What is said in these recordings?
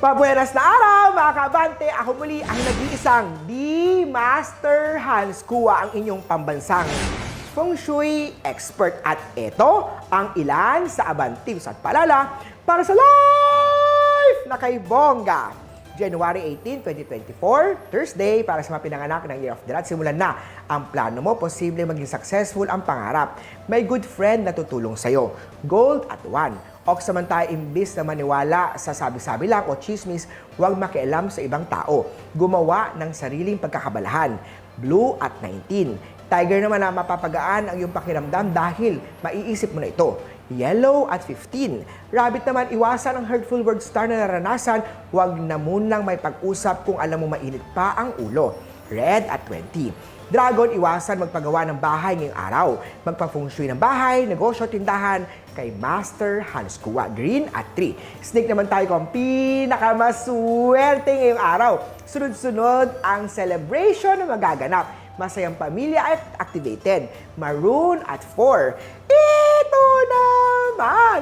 Pabuenas na araw, mga kabante! Ako muli ang nag-iisang di Master Hans Kua ang inyong pambansang Feng Shui expert. At ito ang ilan sa abantiws at palala para sa live na kay Bongga. January 18, 2024, Thursday, para sa mga pinanganak ng Year of the Rat, simulan na ang plano mo, posible maging successful ang pangarap. May good friend na tutulong sa'yo. Gold at one. O samantala, imbis na maniwala sa sabi-sabi lang o chismis, huwag makialam sa ibang tao. Gumawa ng sariling pagkakabalahan. Blue at 19. Tiger naman na mapapagaan ang iyong pakiramdam dahil maiisip mo na ito. Yellow at 15. Rabbit naman, iwasan ang hurtful word star na naranasan. Huwag na munang may pag-usap kung alam mo mainit pa ang ulo. Red at 20. Dragon, iwasan magpagawa ng bahay ngayong araw. Magpa-feng shui ng bahay, negosyo, tindahan kay Master Hans Kua. Green at 3. Snake naman tayo kung pinakamaswerte ngayong araw. Sunod-sunod ang celebration na magaganap. Masayang pamilya at activated. Maroon at 4. Ito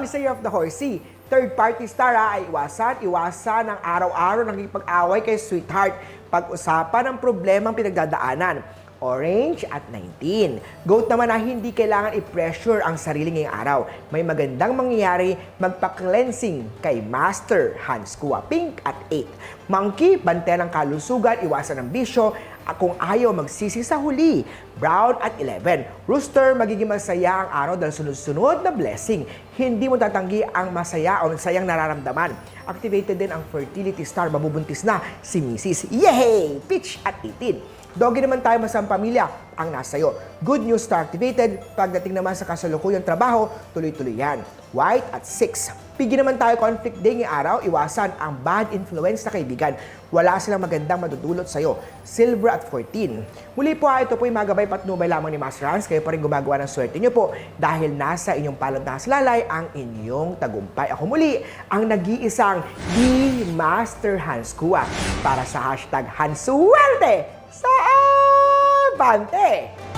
Year of the Horsey. Third party star ha, ay iwasan, iwasan ang araw-araw nakikipag-away kay sweetheart. Pag-usapan ang problemang pinagdadaanan. Orange at 19. Goat naman na hindi kailangan i-pressure ang sarili ngayong araw. May magandang mangyayari magpa-cleansing kay Master Hans Kua. Pink at 8. Monkey, bantayan ng kalusugan, iwasan ng bisyo, kung ayaw magsisi sa huli. Brown at 11. Rooster, magiging masaya ang araw dahil sunod-sunod na blessing. Hindi mo tatanggi ang masaya o sayang nararamdaman. Activated din ang fertility star, mabubuntis na si Mrs. Yay! Pitch at 18. Doggy naman tayo masang pamilya ang nasayo. Good news star activated. Pagdating naman sa kasalukuyang trabaho, tuloy-tuloy yan. White at 6. Pigi naman tayo conflict day ngayong araw, iwasan ang bad influence na kaibigan. Wala silang magandang madudulot sa'yo. Silver at 14. Muli po ha, ito po yung magabay patnubay lamang ni Master Hans. Kayo pa rin gumagawa ng swerte niyo po dahil nasa inyong palad na lalay ang inyong tagumpay. Ako muli, ang nag-iisang di Master Hans Kua para sa hashtag Hansuwerte sa Abante!